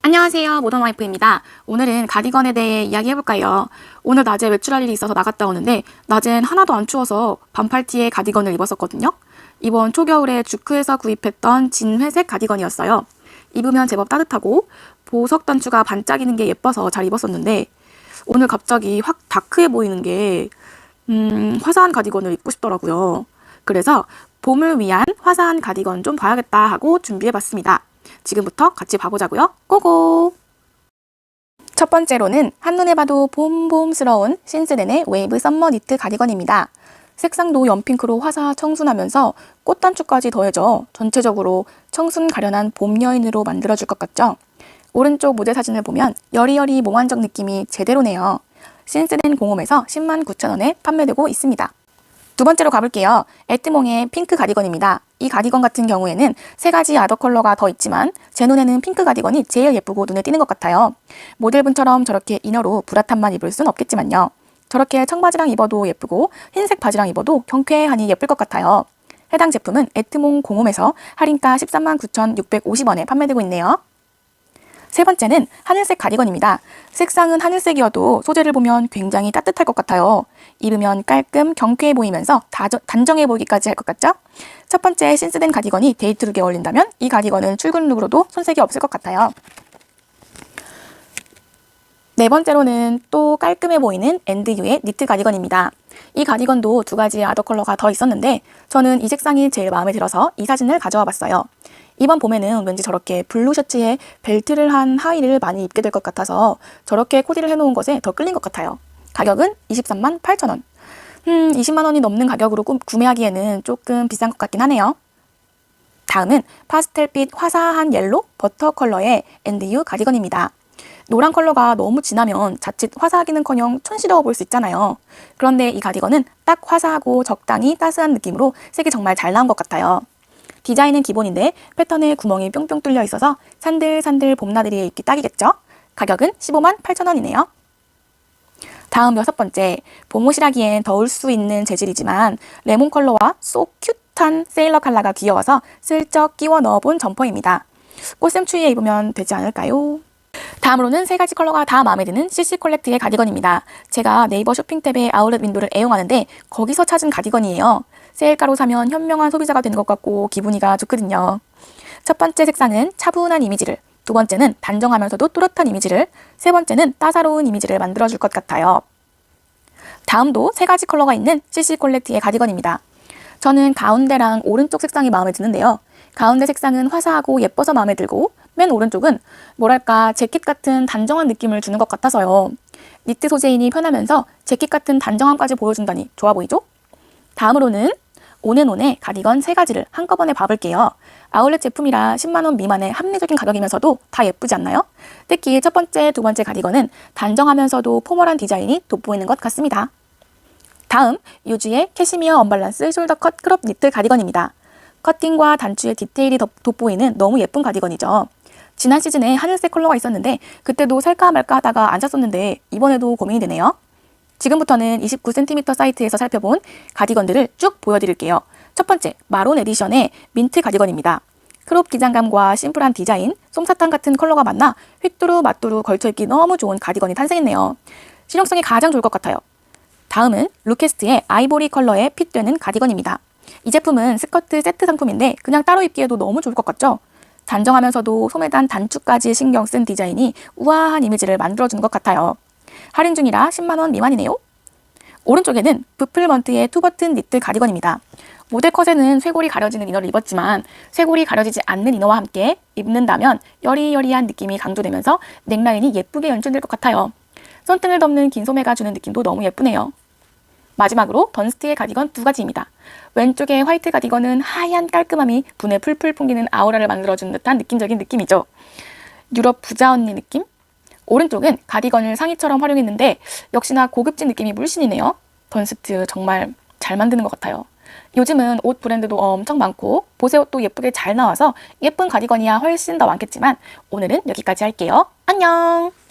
안녕하세요. 모던 와이프입니다. 오늘은 가디건에 대해 이야기해볼까요? 오늘 낮에 외출할 일이 있어서 나갔다 오는데 낮엔 하나도 안 추워서 반팔티에 가디건을 입었었거든요. 이번 초겨울에 주크에서 구입했던 진 회색 가디건이었어요. 입으면 제법 따뜻하고 보석 단추가 반짝이는 게 예뻐서 잘 입었었는데 오늘 갑자기 확 다크해 보이는 게 음, 화사한 가디건을 입고 싶더라고요. 그래서 봄을 위한 화사한 가디건 좀 봐야겠다 하고 준비해봤습니다. 지금부터 같이 봐보자고요. 고고! 첫 번째로는 한눈에 봐도 봄봄스러운 신스덴의 웨이브 썸머 니트 가디건입니다. 색상도 연핑크로 화사 청순하면서 꽃단추까지 더해져 전체적으로 청순 가련한 봄 여인으로 만들어줄 것 같죠? 오른쪽 모델 사진을 보면 여리여리 몽환적 느낌이 제대로네요. 신스덴 공홈에서 10만 9천 원에 판매되고 있습니다. 두 번째로 가볼게요. 에트몽의 핑크 가디건입니다. 이 가디건 같은 경우에는 세 가지 아더 컬러가 더 있지만 제 눈에는 핑크 가디건이 제일 예쁘고 눈에 띄는 것 같아요. 모델분처럼 저렇게 이너로 브라탑만 입을 순 없겠지만요. 저렇게 청바지랑 입어도 예쁘고 흰색 바지랑 입어도 경쾌하니 예쁠 것 같아요. 해당 제품은 에트몽 공홈에서 할인가 13만 9,650원에 판매되고 있네요. 세 번째는 하늘색 가디건입니다. 색상은 하늘색이어도 소재를 보면 굉장히 따뜻할 것 같아요. 입으면 깔끔, 경쾌해 보이면서 다저, 단정해 보이기까지 할 것 같죠? 첫 번째 신스된 가디건이 데이트 룩에 어울린다면 이 가디건은 출근 룩으로도 손색이 없을 것 같아요. 네 번째로는 또 깔끔해 보이는 엔드유의 니트 가디건입니다. 이 가디건도 두 가지 아더 컬러가 더 있었는데 저는 이 색상이 제일 마음에 들어서 이 사진을 가져와 봤어요. 이번 봄에는 왠지 저렇게 블루 셔츠에 벨트를 한 하의를 많이 입게 될 것 같아서 저렇게 코디를 해놓은 것에 더 끌린 것 같아요. 가격은 23만 8천 원. 음, 20만 원이 넘는 가격으로 구- 구매하기에는 조금 비싼 것 같긴 하네요. 다음은 파스텔빛 화사한 옐로 버터 컬러의 엔드유 가디건입니다. 노란 컬러가 너무 진하면 자칫 화사하기는커녕 촌스러워 보일 수 있잖아요. 그런데 이 가디건은 딱 화사하고 적당히 따스한 느낌으로 색이 정말 잘 나온 것 같아요. 디자인은 기본인데 패턴에 구멍이 뿅뿅 뚫려 있어서 산들산들 봄나들이에 입기 딱이겠죠? 가격은 15만 8천 원이네요. 다음 여섯 번째, 봄옷이라기엔 더울 수 있는 재질이지만 레몬 컬러와 쏙 큐트한 세일러 컬러가 귀여워서 슬쩍 끼워 넣어본 점퍼입니다. 꽃샘추위에 입으면 되지 않을까요? 다음으로는 세 가지 컬러가 다 마음에 드는 CC 콜렉트의 가디건입니다. 제가 네이버 쇼핑 탭의 아울렛 윈도를 애용하는데 거기서 찾은 가디건이에요. 세일가로 사면 현명한 소비자가 되는 것 같고 기분이가 좋거든요. 첫 번째 색상은 차분한 이미지를, 두 번째는 단정하면서도 또렷한 이미지를, 세 번째는 따사로운 이미지를 만들어줄 것 같아요. 다음도 세 가지 컬러가 있는 CC 콜렉트의 가디건입니다. 저는 가운데랑 오른쪽 색상이 마음에 드는데요. 가운데 색상은 화사하고 예뻐서 마음에 들고 맨 오른쪽은 뭐랄까 재킷 같은 단정한 느낌을 주는 것 같아서요. 니트 소재이니 편하면서 재킷 같은 단정함까지 보여준다니 좋아 보이죠? 다음으로는 온앤온의 가디건 세 가지를 한꺼번에 봐볼게요. 아울렛 제품이라 10만원 미만의 합리적인 가격이면서도 다 예쁘지 않나요? 특히 첫 번째, 두 번째 가디건은 단정하면서도 포멀한 디자인이 돋보이는 것 같습니다. 다음, 유주의 캐시미어 언밸런스 숄더 컷 크롭 니트 가디건입니다. 커팅과 단추의 디테일이 덧- 돋보이는 너무 예쁜 가디건이죠. 지난 시즌에 하늘색 컬러가 있었는데 그때도 살까 말까 하다가 안 샀었는데 이번에도 고민이 되네요. 지금부터는 29cm 사이트에서 살펴본 가디건들을 쭉 보여드릴게요. 첫 번째, 마론 에디션의 민트 가디건입니다. 크롭 기장감과 심플한 디자인, 솜사탕 같은 컬러가 만나 휘뚜루 마뚜루 걸쳐 입기 너무 좋은 가디건이 탄생했네요. 실용성이 가장 좋을 것 같아요. 다음은 루케스트의 아이보리 컬러에 핏되는 가디건입니다. 이 제품은 스커트 세트 상품인데 그냥 따로 입기에도 너무 좋을 것 같죠? 단정하면서도 소매단 단추까지 신경 쓴 디자인이 우아한 이미지를 만들어주는 것 같아요. 할인 중이라 10만원 미만이네요. 오른쪽에는 부플먼트의 투버튼 니트 가디건입니다. 모델 컷에는 쇄골이 가려지는 이너를 입었지만 쇄골이 가려지지 않는 이너와 함께 입는다면 여리여리한 느낌이 강조되면서 넥라인이 예쁘게 연출될 것 같아요. 손등을 덮는 긴 소매가 주는 느낌도 너무 예쁘네요. 마지막으로 던스트의 가디건 두 가지입니다. 왼쪽의 화이트 가디건은 하얀 깔끔함이 분에 풀풀 풍기는 아우라를 만들어주는 듯한 느낌적인 느낌이죠. 유럽 부자 언니 느낌? 오른쪽은 가디건을 상의처럼 활용했는데 역시나 고급진 느낌이 물씬이네요. 던스트 정말 잘 만드는 것 같아요. 요즘은 옷 브랜드도 엄청 많고 보세 옷도 예쁘게 잘 나와서 예쁜 가디건이야 훨씬 더 많겠지만 오늘은 여기까지 할게요. 안녕!